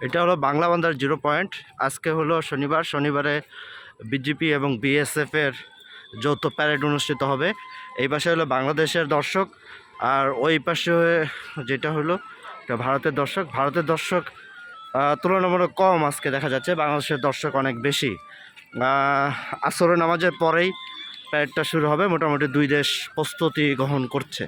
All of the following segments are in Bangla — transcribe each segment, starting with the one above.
এটা হলো বাংলা বান্ধার জিরো পয়েন্ট। আজকে হলো শনিবার। শনিবারে বিজেপি এবং বিএসএফ এর যৌথ প্যারেড অনুষ্ঠিত হবে। এই পাশে হলো বাংলাদেশের দর্শক আর ওই পাশে যেটা হলো এটা ভারতের দর্শক। ভারতের দর্শক তুলনামূলক কম আজকে দেখা যাচ্ছে। বাংলাদেশের দর্শক অনেক বেশি। আহ, আসরের নামাজের পরেই প্যারেডটা শুরু হবে। মোটামুটি দুই দেশ প্রস্তুতি গ্রহণ করছে।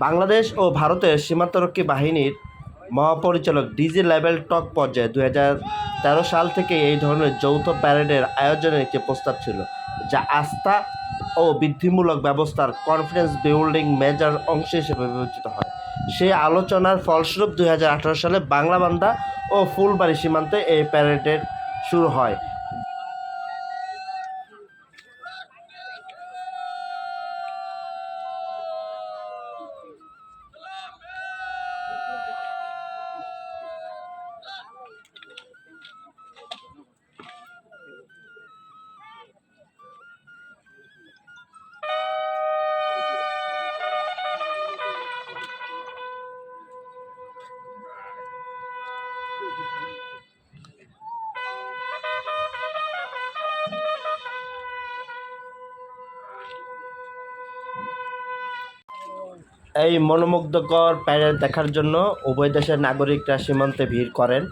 বাংলাদেশ ও ভারতের সীমান্তরক্ষী বাহিনীর মহাপরিচালক ডিজি লেভেল টক পর্যায়ে দু তেরো সাল থেকে এই ধরনের যৌথ প্যারেডের আয়োজনের একটি প্রস্তাব ছিল, যা আস্থা ও বৃদ্ধিমূলক ব্যবস্থার কনফিডেন্স বিল্ডিং মেজার অংশ হিসেবে বিবেচিত হয়। সেই আলোচনার ফলস্বরূপ দুই হাজার আঠারো সালে বাংলাবান্ধা ও ফুলবাড়ি সীমান্তে এই প্যারেডের শুরু হয়। এই মনোমুগ্ধকর প্যারেড দেখার জন্য উভয় দেশের নাগরিকরা সীমান্তে ভিড় করেন।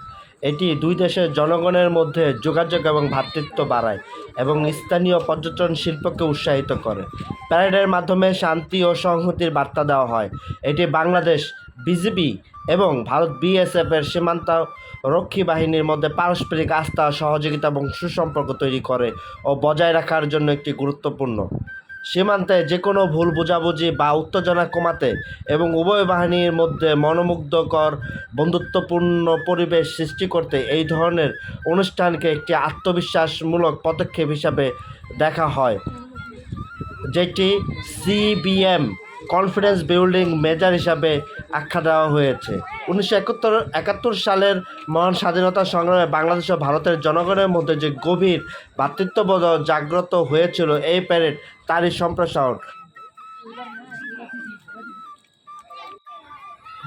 এটি দুই দেশের জনগণের মধ্যে যোগাযোগ এবং ভ্রাতৃত্ব বাড়ায় এবং স্থানীয় পর্যটন শিল্পকে উৎসাহিত করে। প্যারেডের মাধ্যমে শান্তি ও সংহতির বার্তা দেওয়া হয়। এটি বাংলাদেশ বিজিবি এবং ভারত বিএসএফ এর সীমান্ত রক্ষী বাহিনীর মধ্যে পারস্পরিক আস্থা, সহযোগিতা এবং সুসম্পর্ক তৈরি করে ও বজায় রাখার জন্য একটি গুরুত্বপূর্ণ সীমান্তে যে কোনো ভুল বোঝাবুঝি বা উত্তেজনা কমাতে এবং উভয় বাহিনীর মধ্যে মনোমুগ্ধকর বন্ধুত্বপূর্ণ পরিবেশ সৃষ্টি করতে এই ধরনের অনুষ্ঠানকে একটি আত্মবিশ্বাসমূলক পদক্ষেপ হিসাবে দেখা হয়, যেটি সিবিএম কনফিডেন্স বিল্ডিং মেজার হিসাবে আখ্যা দেওয়া হয়েছে। উনিশশো সালের মহান স্বাধীনতা সংগ্রামে বাংলাদেশ ও ভারতের জনগণের মধ্যে যে গভীর ভ্রাতৃত্ববোধ জাগ্রত হয়েছিল, এই প্যারেড তারই সম্প্রসারণ।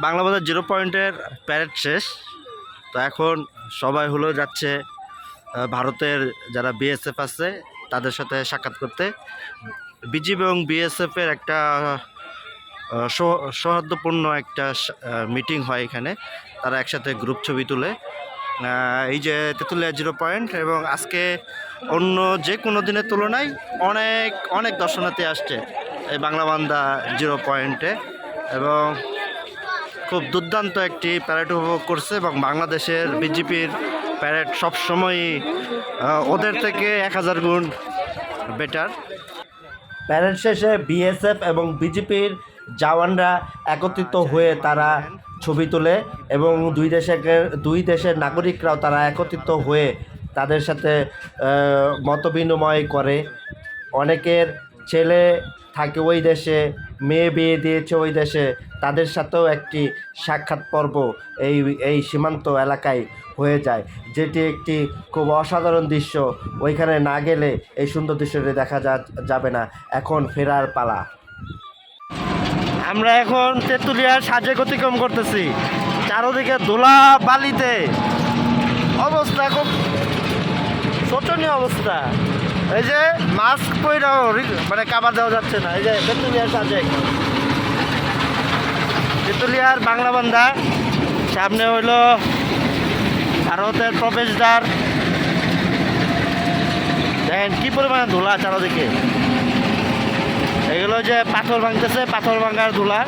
বাংলা বাজার জিরো পয়েন্টের প্যারেড শেষ। তো এখন সবাই হলো যাচ্ছে ভারতের যারা বিএসএফ আছে, তাদের সাথে সাক্ষাৎ করতে। বিজিবি এবং বিএসএফের একটা সৌহার্দ্যপূর্ণ একটা মিটিং হয় এখানে। তারা একসাথে গ্রুপ ছবি তুলে। এই যে তেঁতুলিয়া জিরো পয়েন্ট এবং আজকে অন্য যে কোনো দিনের তুলনায় অনেক অনেক দর্শনার্থী আসছে এই বাংলা বান্দা জিরো পয়েন্টে এবং খুব দুর্দান্ত একটি প্যারেড উপভোগ করছে এবং বাংলাদেশের বিজেপির প্যারেড সবসময়ই ওদের থেকে এক হাজার গুণ বেটার প্যারেড শেষে বিএসএফ এবং বিজেপির জওয়ানরা একত্রিত হয়ে তারা ছবি তোলে এবং দুই দেশের দুই দেশের নাগরিকরাও তারা একত্রিত হয়ে তাদের সাথে আহ, মতবিনিময় করে। অনেকের ছেলে থাকে ওই দেশে মেয়ে বিয়ে দিয়েছে ওই দেশে তাদের সাথেও একটি সাক্ষাৎ পর্ব এই এই সীমান্ত এলাকায় হয়ে যায় যেটি একটি খুব অসাধারণ দৃশ্য। ওইখানে না গেলে এই সুন্দর দৃশ্যটি দেখা যাবে না। এখন ফেরার পালা। আমরা এখন তেঁতুলিয়ার সাজে অতিক্রম করতেছি। চারোদিকে দোলা বালিতে। অবস্থা খুব শোচনীয় অবস্থা। এই যে মাস্ক পরেও মানে কাবার দেওয়া যাচ্ছে না। এই যে তেঁতুলিয়ার সাজে তেঁতুলিয়ার বাংলা বান্ধা সামনে হইল ভারতের প্রবেশদ্বার। দেখেন কি পরিমাণে ধুলা চারোদিকে। এগুলো যে পাথর ভাঙতেছে পাথর ভাঙার ধুলা।